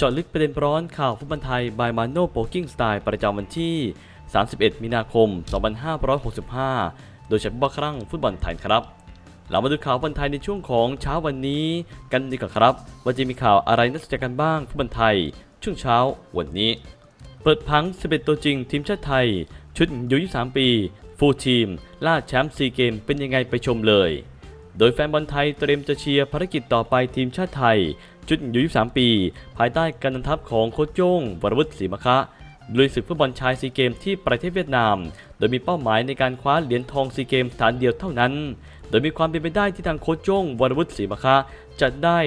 เจาะลึกประเด็นร้อนข่าวฟุตบอลไทยบายมาโนโปกิ้งสไตล์ประจำวันที่ 31 มีนาคม 2565 โดยเฉพาะครั้งฟุตบอลไทยครับ เรามาดูข่าวฟุตบอลไทยในช่วงของเช้าวันนี้กันดีกว่าครับ ว่าจะมีข่าวอะไรน่าสนใจกันบ้างฟุตบอลไทย ช่วงเช้าวันนี้ เปิดพัง11ตัวจริงทีมชาติไทย ชุดยู23 ปี ฟูลทีม ล่าแชมป์ซีเกมเป็นยังไงไปชมเลย โดยแฟนบอลไทยเตรียมจะเชียร์ภารกิจต่อไปทีมชาติไทย ชุดยู23 ปี ภายใต้การนำทัพของโค้ชโจ้งวรวุฒิศรีมะคะลุยศึกฟุตบอลชายซีเกมที่ประเทศเวียดนาม โดยมีเป้าหมายในการคว้าเหรียญทองซีเกมฐานเดียวเท่านั้น โดยมีความเป็นไปได้ที่ทางโค้ชโจ้งวรวุฒิศรีมะคะจะได้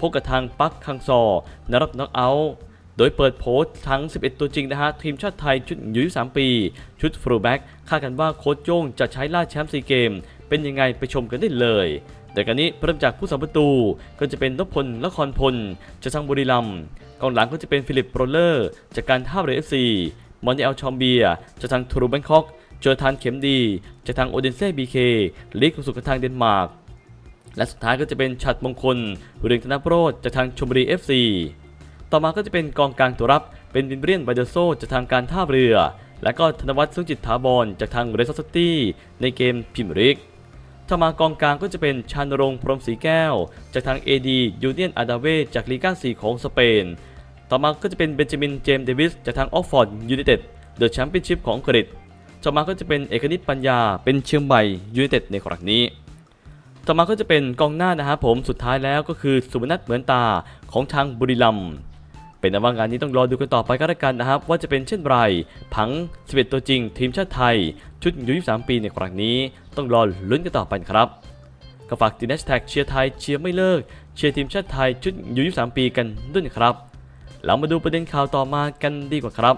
พบกับทางปักคังซอในรอบน็อกเอาท์โดยเปิดโพสต์ทั้ง 11 ตัวจริงนะฮะ ทีมชาติไทยชุดอายุ23ปี ชุดฟรูแบ็กคาดกันว่าโค้ชโจ้งจะใช้ล่าแชมป์ซีเกม เป็นยังไงไปชมกันได้เลย แต่กันนี้เริ่มจากผู้สัมประตูก็จะเป็นนพพลละครพลจากทางบุรีรัมกองหลังก็จะเป็นฟิลิปโรเลอร์ จากการท่าเรือเอฟซีมอนเอลชอมเบียจากทางทรูแบงคอกเจอทานเข็มดีจากทางโอเดนเซ่บีเคลีกสุดกับทางเดนมาร์กและสุดท้ายก็จะเป็นฉัดมงคลเรืองธนโรจน์จากทางชมบุรีเอฟซีต่อมาก็จะเป็นกองกลางตัวรับเป็นวินเบรียนไบเดอโซจากทางการท่าเรือ และก็ธนวัฒน์สุงจิตถาวรจากทางเรสซัตตี้ในเกมพิมริก ถ้ามากองกลางก็จะเป็นชานรงพรมศรีแก้ว จากทาง AD ยูเนียนอาดาเวจากลีกาสีของสเปน ต่อมาก็จะเป็นเบนจามินเจมส์เดวิสจากทางออกฟอร์ดยูไนเต็ดเดอะแชมเปี้ยนชิพของอังกฤษต่อมาก็จะเป็นเอกนิตปัญญาเป็นเชียงใหม่ยูไนเต็ดในครั้งนี้ ต่อมาก็จะเป็นกองหน้านะครับผมสุดท้ายแล้วก็คือสุพนัทเหมือนตาของทางบุรีรัมย์ เป็นอันว่างานนี้ต้องรอดูกันต่อไปก็แล้วกันนะครับ ว่าจะเป็นเช่นไร ผัง11ตัวจริง ทีมชาติไทย ชุดอายุ23 ปีในครั้งนี้ ต้องรอลุ้นกันต่อไปครับก็ฝากติดแฮชแท็กเชียร์ไทยเชียร์ไม่เลิก เชียร์ทีมชาติไทยชุดอายุ23 ปีกันด้วยนะครับเรามาดูประเด็นข่าวต่อมากันดีกว่าครับ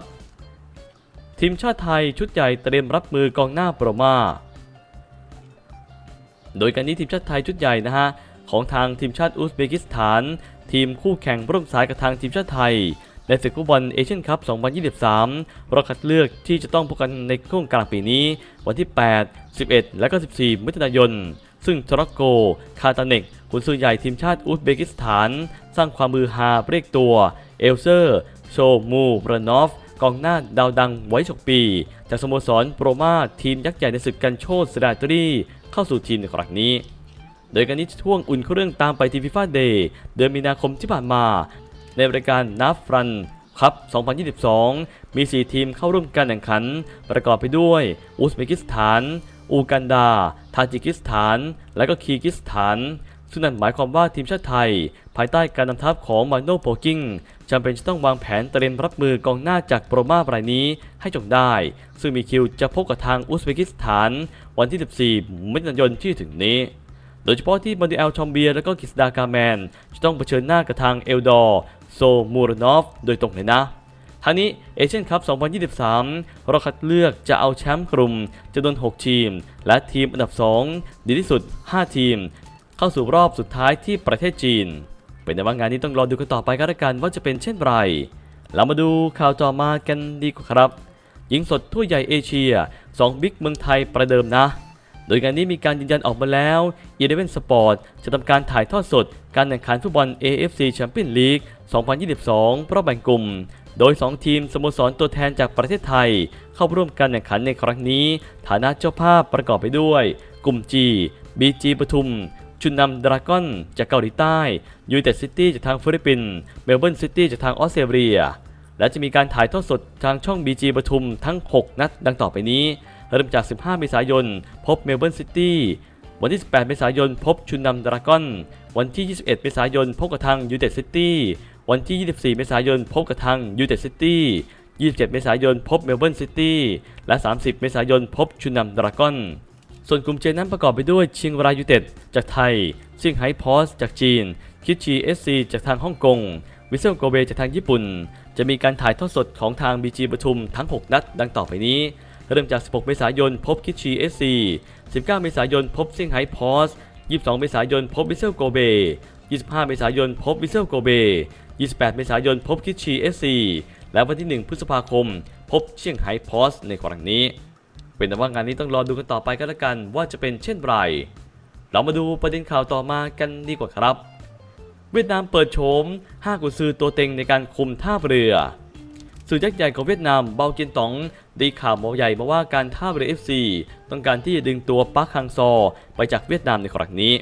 ทีมชาติไทยชุดใหญ่เตรียมรับมือกองหน้าโปรมา โดยการนี้ทีมชาติไทยชุดใหญ่นะฮะ ของทางทีมชาติอุซเบกิสถาน ทีมคู่แข่งร่วมสายกับทางทีมชาติไทยในศึกฟุตบอลเอเชียนคัพ 2023 รอบคัดเลือกที่จะต้องพบกันในช่วงกลางปีนี้ วันที่ 8 11 และก็ 14 มิถุนายน ซึ่งทรอกโก คาตาเนกกุนซือใหญ่ทีมชาติอุซเบกิสถาน สร้างความมือฮาเรียกตัว เอลเซอร์ โชมูบรานอฟ กองหน้าดาวดังไว้ฉกปี จากสโมสรโปรมาทีมยักษ์ใหญ่ในศึกกันโชตสดาตรี เข้าสู่ทีมในครั้งนี้ โดยการนี้ช่วงอุ่นเครื่องตามไปทีฟีฟ่าเดย์เดือนมีนาคมที่ผ่านมา ในรายการนัฟรันคัพ2022 มี 4 ทีมเข้าร่วมการแข่งขัน ประกอบไปด้วย อุซเบกิสถาน อูกันดา ทาจิกิสถาน และก็คีร์กิสถาน ซึ่งนั่นหมายความว่าทีมชาติไทย ภายใต้การนำทัพของมาโนโปกิ้งจำเป็นจะต้องวางแผนเตรียมรับมือกองหน้าจากโปรมารายนี้ให้จงได้ ซึ่งมีคิวจะพบกับทางอุซเบกิสถาน วันที่ 14มิถุนายนที่ถึงนี้ โดยเฉพาะที่มอนดิเอลชอมเบียและก็กิสดากาแมน จะต้องเผชิญหน้ากับทางเอลดอร์โซมูรนอฟโดยตรงเลยนะทางนี้เอเชียนคัพ 2023รอบคัดเลือกจะเอาแชมป์กลุ่มจำนวน 6 ทีม และทีมอันดับ 2 ดีที่สุด 5 ทีม เข้าสู่รอบสุดท้ายที่ประเทศจีน เป็นในว่างานนี้ต้องรอดูกันต่อไปกันละกันว่าจะเป็นเช่นไร เรามาดูข่าวต่อมากันดีกว่าครับหญิงสดทั่วใหญ่เอเชีย 2 บิ๊กเมืองไทยประเดิมนะ โดยงานนี้มีการยืนยันออกมาแล้ว Eleven Sport จะทำการถ่ายทอดสด การแข่งขันฟุตบอล AFC Champions League 2022 รอบแบ่งกลุ่ม โดย 2 ทีมสโมสรตัวแทนจากประเทศไทย เข้าร่วมการแข่งขันในครั้งนี้ ฐานะเจ้าภาพประกอบไปด้วย กลุ่ม G BG ปทุม ชุนนำดราก้อนจากเกาหลีใต้ยู i นเต็ดซิตี้จากทางฟิลิปปินส์เมลเบิร์นซิตี้จากทางออสเตรเลียและจะมีการถ่ายทอดสดทางช่อง BG ปทุมทั้ง 6 นัดดังต่อไปนี้ เริ่มจาก 15 เมษายน พบเมลเบิร์นซิตี้วันที่ 18 เมษายน พบชุนนำดราก้อน วันที่ 21 เมษายน พบกับทางยูเต็ดซิตี้วันที่ 24 เมษายน พบกับทางยูเต็ดซิตี้27 เมษายน พบเมลเบิร์นซิตี้และ 30 เมษายน พบชุนนำดราก้อน ส่วนกลุ่มเจนั้นประกอบไปด้วยเชียงรายยูเต็ดจากไทยเซี่ยงไฮ้พอสจากจีน คิชีเอสซีจากทางฮ่องกง วิเซลโกเบจากทางญี่ปุ่น จะมีการถ่ายทอดสดของทาง BG ปทุมทั้ง 6 นัดดังต่อไปนี้ เริ่มจาก 16 เมษายน พบคิชีเอสซี19 เมษายน พบเซี่ยงไฮ้พอส22 เมษายน พบวิเซลโกเบ 25 เมษายน พบวิเซลโกเบ 28 เมษายน พบคิชีเอสซีและวันที่ 1 พฤษภาคม พบเซี่ยงไฮ้พอสในครั้งนี้ เป็นแต่ว่างานนี้ต้องรอดูกันต่อไปก็แล้วกันว่าจะเป็นเช่นไร เรามาดูประเด็นข่าวต่อมากันดีกว่าครับ เวียดนามเปิดโฉม5กุนซือตัวเต็งในการคุมท่าเรือสื่อยักษ์ใหญ่ของเวียดนามเบาเจียนตอง ได้ข่าวหมอใหญ่มาว่าการท่าเรือ FC ต้องการที่จะดึงตัวปักฮังซอไปจากเวียดนามในครั้งนี้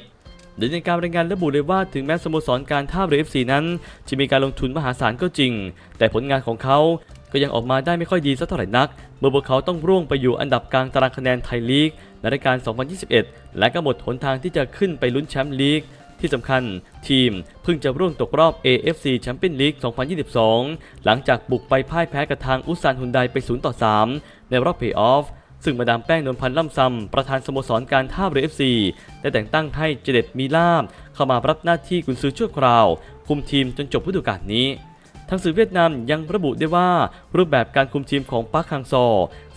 โดยในการรายงานระบุเลยว่าถึงแม้สโมสรการท่าเรือ FC นั้น จะมีการลงทุนมหาศาลก็จริง แต่ผลงานของเขาก็ยังออกมาได้ไม่ค่อยดีสักเท่าไหร่นัก เมื่อพวกเขาต้องร่วงไปอยู่อันดับกลางตารางคะแนนไทยลีกในรายการ 2021 และก็หมดหนทางที่จะขึ้นไปลุ้นแชมป์ลีก ที่สำคัญทีมเพิ่งจะร่วงตกรอบ AFC แชมเปี้ยนลีก2022 หลังจากบุกไปพ่ายแพ้กับทางอุซานฮุนไดไป 0 ต่อ 3 ในรอบเพลย์ออฟซึ่งมาดามแป้งนวลพันธ์ล่ำซำประธานสโมสรการท่าเรือ FC ได้แต่งตั้งให้เจเด็ดมีลาบเข้ามารับหน้าที่กุนซือชั่วคราว คุมทีมจนจบฤดูกาลนี้ทางสื่อเวียดนามยังระบุได้ว่า รูปแบบการคุมทีมของปาร์คฮังซอ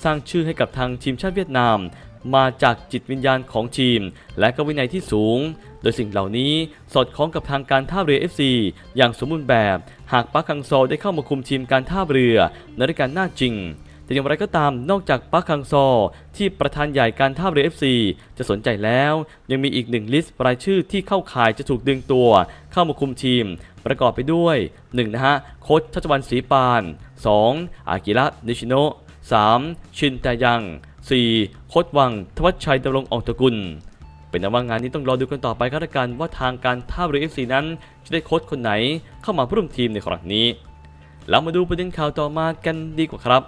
สร้างชื่อให้กับทางทีมชาติเวียดนาม มาจากจิตวิญญาณของทีม และก็วินัยที่สูง โดยสิ่งเหล่านี้สอดคล้องกับทางการท่าเรือ FC อย่างสมบูรณ์แบบ หากปาร์คฮังซอได้เข้ามาคุมทีมการท่าเรือในรายการหน้าจริงแต่อย่างไรก็ตามนอกจากปาร์คฮังซอ ที่ประธานใหญ่การท่าเรือ FC จะสนใจแล้ว ยังมีอีกหนึ่งลิสต์รายชื่อที่เข้าข่ายจะถูกดึงตัว เข้ามาคุมทีม ประกอบไปด้วย 1. นะฮะโค้ชชัชวันศรีปาน 2. อากิระนิชิโนะ 3. ชินแตยัง 4. โค้ชวัง ทวัชชัยดำรงอองตระกุล เป็นนว่างานนี้ต้องรอดูกันต่อไปก็แล้วกันว่าทางการท่าเรือ FC นั้น จะได้โค้ชคนไหนเข้ามาร่วมทีมในครั้งนี้แล้วมาดูประเด็นข่าวต่อมากันดีกว่าครับ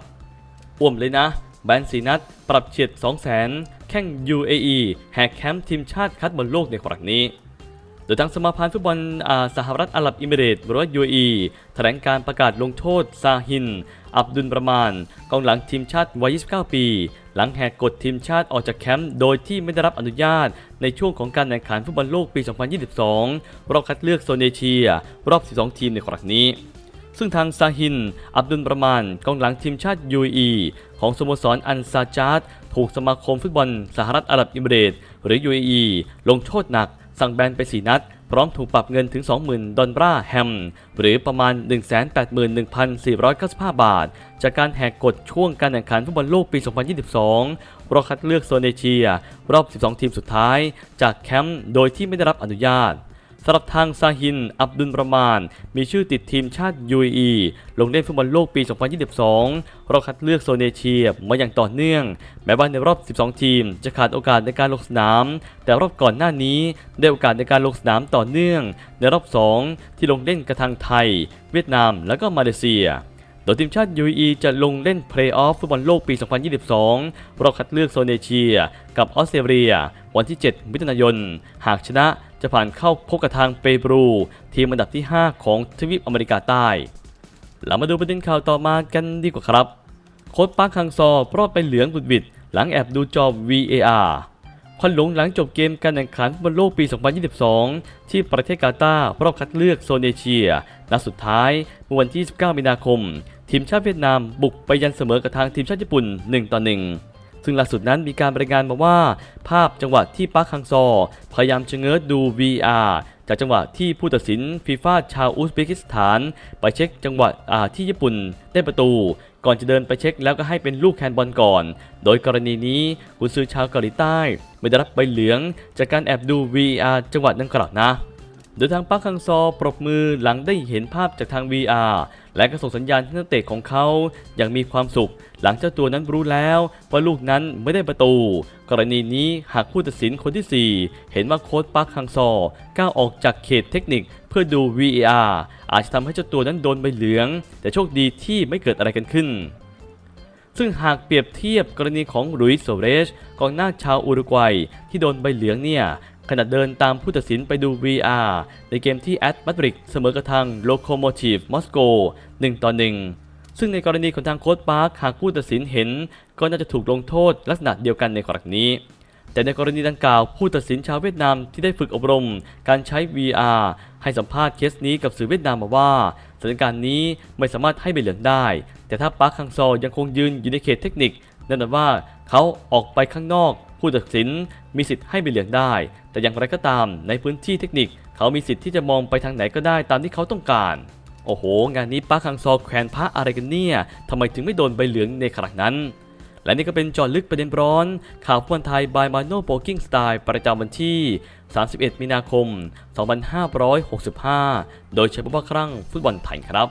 อ้วมเลยนะ แบนสีนัด ปรับเฉียด 2 0 0 0 0แข่ง UAE แหกแคมป์ทีมชาติคัดบอลโลกในครั้งนี้โดยทางสมาพันธ์ฟุตบอลสหรัฐอาหรับอิมิเรตหรือว่า UAE แถลงการประกาศลงโทษซาฮิน อับดุลประมาณกองหลังทีมชาติวัย 29 ปี หลังแหกกฎทีมชาติออกจากแคมป์โดยที่ไม่ได้รับอนุญาต ในช่วงของการแข่งขันฟุตบอลโลกปี 2022 รอบคัดเลือกโซนเอเชีย รอบ 12 ทีมในครั้งนี้ ซึ่งทางซาฮิน อับดุลประมาณกองหลังทีมชาติ UAE ของสโมสรอันซาจาดถูกสมาคมฟุตบอลสหรัฐอาหรับอิมิเรตหรือ UAE ลงโทษหนัก สั่งแบนไป 4 นัด พร้อมถูกปรับเงินถึง 20,000 ดอลลาร์แฮม หรือประมาณ 181,495 บาท จากการแหกกฎช่วงการแข่งขันฟุตบอลโลกปี 2022 รอบคัดเลือกโซนเอเชีย รอบ 12 ทีมสุดท้าย จากแคมป์โดยที่ไม่ได้รับอนุญาต สำหรับทางซาฮิน อับดุลประมาณ มีชื่อติดทีมชาติ UAE ลงเล่นฟุตบอลโลกปี 2022 รอบคัดเลือกโซนเอเชียมาอย่างต่อเนื่อง แม้ว่าในรอบ 12 ทีม จะขาดโอกาสในการลงสนาม แต่รอบก่อนหน้านี้ได้โอกาสในการลงสนามต่อเนื่อง ในรอบ 2 ที่ลงเล่นกระทางไทย เวียดนาม และก็มาเลเซีย ดยทีมชาติ UAE จะลงเล่นเพลย์ออฟฟุตบอลโลกปี 2022 รอบคัดเลือกโซนเอเชีย กับออสเตรเลีย วันที่ 7 มิถุนายน หากชนะจะผ่านเข้าพบกับทางเปรู ทีมอันดับที่ 5 ของทวีปอเมริกาใต้ เรามาดูประเด็นข่าวต่อมากันดีกว่าครับ โค้ชปาร์คฮังซอรอดไปเหลืองบุดบิดหลังแอบดูจอ VAR ควันหลงหลังจบเกมการแข่งขันฟุตบอลโลกปี 2022 ที่ประเทศกาตาร์รอบคัดเลือกโซนเอเชีย นัดสุดท้ายเมื่อวันที่ 19 มีนาคม ทีมชาติเวียดนามบุกไปยันเสมอกับทางทีมชาติญี่ปุ่น 1 ต่อ 1 ซึ่งล่าสุดนั้นมีการรายงานมาว่า ภาพจังหวะที่ปาร์คฮังซอ พยายามชะเง้อดู VR จากจังหวะที่ผู้ตัดสินฟีฟ่าชาวอุซเบกิสถาน ไปเช็คจังหวะอ่าที่ญี่ปุ่นได้ประตู ก่อนจะเดินไปเช็คแล้วก็ให้เป็นลูกแฮนบอลก่อน โดยกรณีนี้กุนซือชาวเกาหลีใต้ไม่ได้รับใบเหลืองจากการแอบดู VR จังหวะดังกล่าวนะโดยทางปาร์คฮังซอปรบมือหลังได้เห็นภาพจากทาง VR และก็ส่งสัญญาณให้นักเตะของเขาอย่างมีความสุข หลังเจ้าตัวนั้นรู้แล้วว่าลูกนั้นไม่ได้ประตู กรณีนี้หากผู้ตัดสินคนที่ 4 เห็นว่าโค้ชปาร์คฮังซอก้าวออกจากเขตเทคนิคเพื่อดู VAR อาจจะทำให้เจ้าตัวนั้นโดนใบเหลือง แต่โชคดีที่ไม่เกิดอะไรกันขึ้น ซึ่งหากเปรียบเทียบกรณีของลุยส์โซเรสกองหน้าชาวอุรุกวัยที่โดนใบเหลืองเนี่ย ขณะเดินตามผู้ตัดสินไปดู VR ในเกมที่แอตมาดริดเสมอกระทั่งโลโคโมทีฟมอสโก1ต่อ1ซึ่งในกรณีของทางโค้ชปาร์คหากผู้ตัดสินเห็น ก็น่าจะถูกลงโทษลักษณะเดียวกันในกรณีนี้แต่ในกรณีดังกล่าวผู้ตัดสินชาวเวียดนามที่ได้ฝึกอบรม การใช้ VR ให้สัมภาษณ์เคสนี้กับสื่อเวียดนามมาว่าสถานการณ์นี้ไม่สามารถให้ใบเหลืองได้ แต่ถ้าปาร์คคังซอยังคงยืนอยู่ในเขตเทคนิคนั่นหมายว่าเขาออกไปข้างนอก ผู้ตัดสินมีสิทธิ์ให้ใบเหลืองได้ แต่อย่างไรก็ตามในพื้นที่เทคนิค เขามีสิทธิ์ที่จะมองไปทางไหนก็ได้ตามที่เขาต้องการ โอ้โห งานนี้ป้าคังซอแขวนพระอะไรกันเนี่ยทำไมถึงไม่โดนใบเหลืองในขณะนั้น และนี่ก็เป็นจอลึกประเด็นร้อน ข่าวฟุตบอลไทยบายมาโนโปกิ้งสไตล์ประจำวันที่ 31 มีนาคม 2565 โดยใช้ผู้ว่าครั่งฟุตบอลไทยครับ